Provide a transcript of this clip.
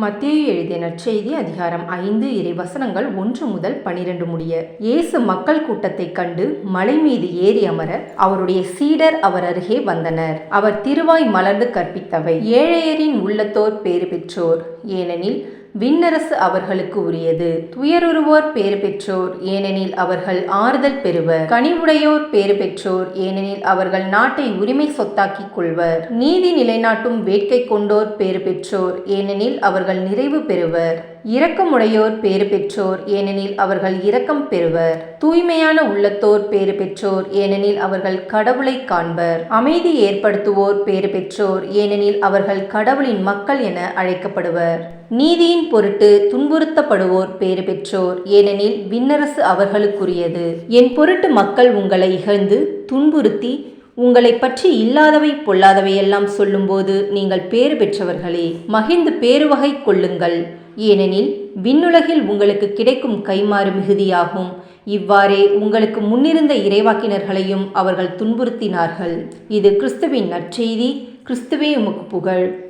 மத்திய எழுதிய நற்செய்தி அதிகாரம் ஐந்து இறை வசனங்கள் ஒன்று முதல் பனிரெண்டு முடிய. இயேசு மக்கள் கூட்டத்தைக் கண்டு மலை மீது ஏறி அமர அவருடைய சீடர் அவர் அருகே வந்தனர். அவர் திருவாய் மலர்ந்து கற்பித்தவை. ஏழையரின் உள்ளத்தோர் பேறு பெற்றோர். ஏனெனில் விண்ணரசு அவர்களுக்கு உரியது. துயருருவோர் பேறு பெற்றோர் ஏனெனில் அவர்கள் ஆறுதல் பெறுவர். கனிவுடையோர் பேறு பெற்றோர் ஏனெனில் அவர்கள் நாட்டை உரிமை சொத்தாக்கிக் கொள்வர். நீதி நிலைநாட்டும் வேட்கை கொண்டோர் பேறு பெற்றோர் ஏனெனில் அவர்கள் நிறைவு பெறுவர். இரக்கமுடையோர் பேறு பெற்றோர் ஏனெனில் அவர்கள் இரக்கம் பெறுவர். தூய்மையான உள்ளத்தோர் பேறு பெற்றோர் ஏனெனில் அவர்கள் கடவுளை காண்பர். அமைதி ஏற்படுத்துவோர் பேறு பெற்றோர் ஏனெனில் அவர்கள் கடவுளின் மக்கள் என அழைக்கப்படுவர். நீதியின் பொருட்டு துன்புறுத்தப்படுவோர் பேறு பெற்றோர். ஏனெனில் விண்ணரசு அவர்களுக்குரியது. என் பொருட்டு மக்கள் உங்களை இகழ்ந்து துன்புறுத்தி உங்களை பற்றி இல்லாதவை பொல்லாதவையெல்லாம் சொல்லும்போது நீங்கள் பேறு பெற்றவர்களே. மகிழ்ந்து பேருவகை கொள்ளுங்கள். ஏனெனில் விண்ணுலகில் உங்களுக்கு கிடைக்கும் கைமாறு மிகுதியாகும். இவ்வாறே உங்களுக்கு முன்னிருந்த இறைவாக்கினர்களையும் அவர்கள் துன்புறுத்தினார்கள். இது கிறிஸ்துவின் நற்செய்தி. கிறிஸ்துவே உமக்கு புகழ்.